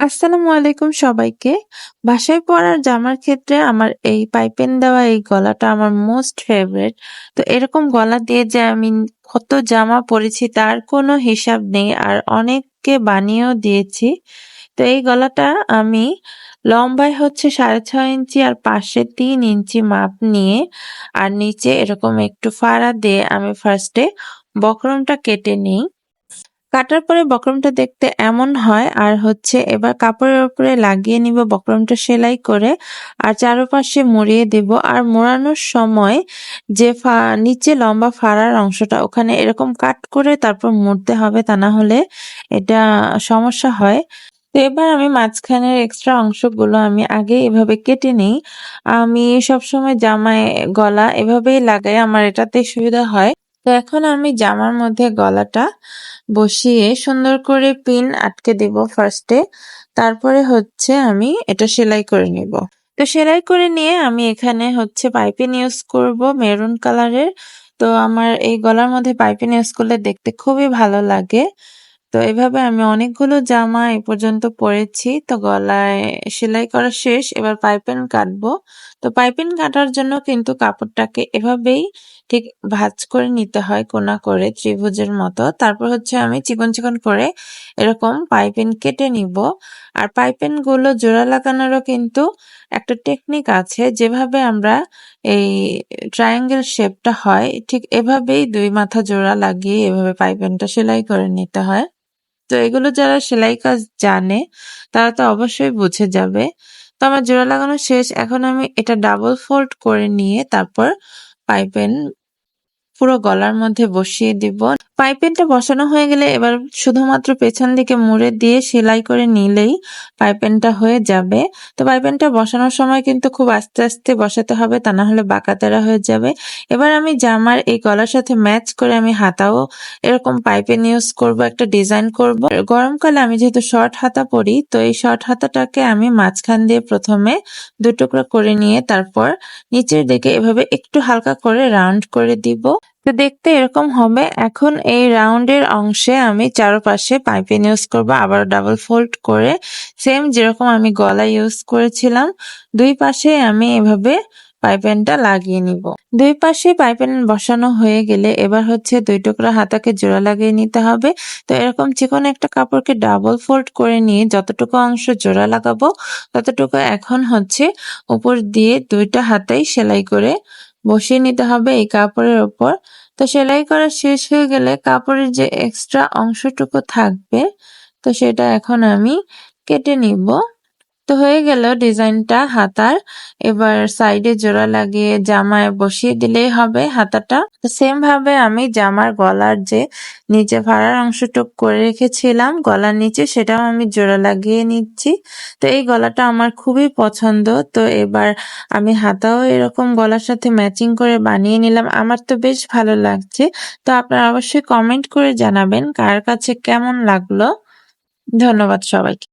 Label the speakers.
Speaker 1: আসসালামু আলাইকুম সবাইকে। বাসায় পরার জামার ক্ষেত্রে আমার এই পাইপেন দেওয়া এই গলাটা আমার মোস্ট ফেভারিট। তো এরকম গলা দিয়ে যে আমি কত জামা পরেছি তার কোনো হিসাব নেই। আর অনেককে বানিয়েও দিয়েছি। তো এই গলাটা আমি লম্বায় হচ্ছে 6.5 ইঞ্চি আর পাশে তিন ইঞ্চি মাপ নিয়ে আর নিচে এরকম একটু ফাড়া দিয়ে আমি ফার্স্টে বকরমটা কেটে নিই। কাটার পরে বক্রমটা দেখতে এমন হয়, আর হচ্ছে এবার কাপড়ের উপরে লাগিয়ে নিব বক্রমটা সেলাই করে, আর চারপাশে মুড়িয়ে দেব। আর মোড়ানোর সময় যে ফা, নিচে লম্বা ফাড়ার অংশটা, ওখানে এরকম কাট করে তারপর মুড়তে হবে, তা না হলে এটা সমস্যা হয়। তো এবার আমি মাঝখানের এক্সট্রা অংশগুলো আমি আগে এভাবে কেটে নিই। আমি সবসময় জামায় গলা এভাবেই লাগাই, আমার এটাতে সুবিধা হয়। তো এখন আমি জামার মধ্যে গলাটা বসিয়ে সুন্দর করে পিন আটকে দেব ফার্স্টে তারপরে হচ্ছে আমি এটা সেলাই করে নিব। তো সেলাই করে নিয়ে আমি এখানে হচ্ছে পাইপিন ইউজ করব মেরুন কালারের। তো আমার এই গলার মধ্যে পাইপিন ইউজ করলে দেখতে খুবই ভালো লাগে। তো এভাবে আমি অনেকগুলো জামা এ পর্যন্ত পরেছি। তো গলায় সেলাই করা শেষ, এবার পাইপিন কাটবো। তো পাইপিন কাটার জন্য কিন্তু কাপড়টাকে এভাবেই ঠিক ভাঁজ করে নিতে হয় কোনা করে ত্রিভুজের মতো। তারপর হচ্ছে আমি চিকন চিকন করে এরকম পাইপিন কেটে নিব। আর পাইপিনগুলো জোড়া লাগানোরও কিন্তু একটা টেকনিক আছে। যেভাবে আমরা এই ট্রায়াঙ্গেল শেপটা হয়, ঠিক এভাবেই দুই মাথা জোড়া লাগিয়ে এভাবে পাইপিনটা সেলাই করে নিতে হয়। তো এগুলো যারা সেলাই কাজ জানে, তারা তো অবশ্যই বুঝে যাবে। তো আমার জোড়া লাগানো শেষ, এখন আমি এটা ডাবল ফোল্ড করে নিয়ে তারপর পাইপেন পুরো গলার মধ্যে বসিয়ে দিব। পাইপেনটা বসানো হয়ে গেলে এবার শুধুমাত্র পেছন দিকে মুড়ে দিয়ে সেলাই করে নিলেই পাইপেনটা হয়ে যাবে। তো পাইপেনটা বসানোর সময় কিন্তু খুব আস্তে আস্তে বসাতে হবে, তা না হলে বাঁকাতেরা হয়ে যাবে। এবার আমি জামার এই গলার সাথে ম্যাচ করে আমি হাতাও এরকম পাইপেন ইউজ করব, একটা ডিজাইন করব। গরমকালে আমি যেহেতু শর্ট হাতা পরি, তো এই শর্ট হাতাটাকে আমি মাঝখান দিয়ে প্রথমে দু টুকরা করে নিয়ে তারপর নিচের দিকে এভাবে একটু হালকা করে রাউন্ড করে দিব। তো দেখতে এরকম হবে। এখন এই রাউন্ডের অংশে আমি চারপাশে পাইপিং ইউজ করব আবার ডাবল ফোল্ড করে। সেম যেরকম আমি গলা ইউজ করেছিলাম, দুই পাশে আমি এভাবে পাইপেনটা লাগিয়ে নিব। দুই পাশে পাইপেন বসানো হয়ে গেলে এবার হচ্ছে দুই টুকরা হাতাকে জোড়া লাগিয়ে নিতে হবে। তো এরকম চিকন একটা কাপড়কে ডাবল ফোল্ড করে নিয়ে যতটুকু অংশ জোড়া লাগাবো, ততটুকু এখন হচ্ছে উপর দিয়ে দুইটা হাতাই সেলাই করে বসিয়ে নিতে হবে এই কাপড়ের ওপর। তো সেলাই করা শেষ হয়ে গেলে কাপড়ের যে এক্সট্রা অংশটুকু থাকবে, তো সেটা এখন আমি কেটে নিব। তো হয়ে গেল ডিজাইনটা হাতার। এবার সাইডে জোড়া লাগিয়ে জামায় বসিয়ে দিলেই হবে হাতাটা। সেম ভাবে আমি জামার গলার যে নিচে ভাড়ার অংশটুক করে রেখেছিলাম, গলার নিচে সেটাও আমি জোড়া লাগিয়ে নিচ্ছি। তো এই গলাটা আমার খুবই পছন্দ। তো এবার আমি হাতাও এরকম গলার সাথে ম্যাচিং করে বানিয়ে নিলাম। আমার তো বেশ ভালো লাগছে। তো আপনারা অবশ্যই কমেন্ট করে জানাবেন কার কাছে কেমন লাগল। ধন্যবাদ সবাইকে।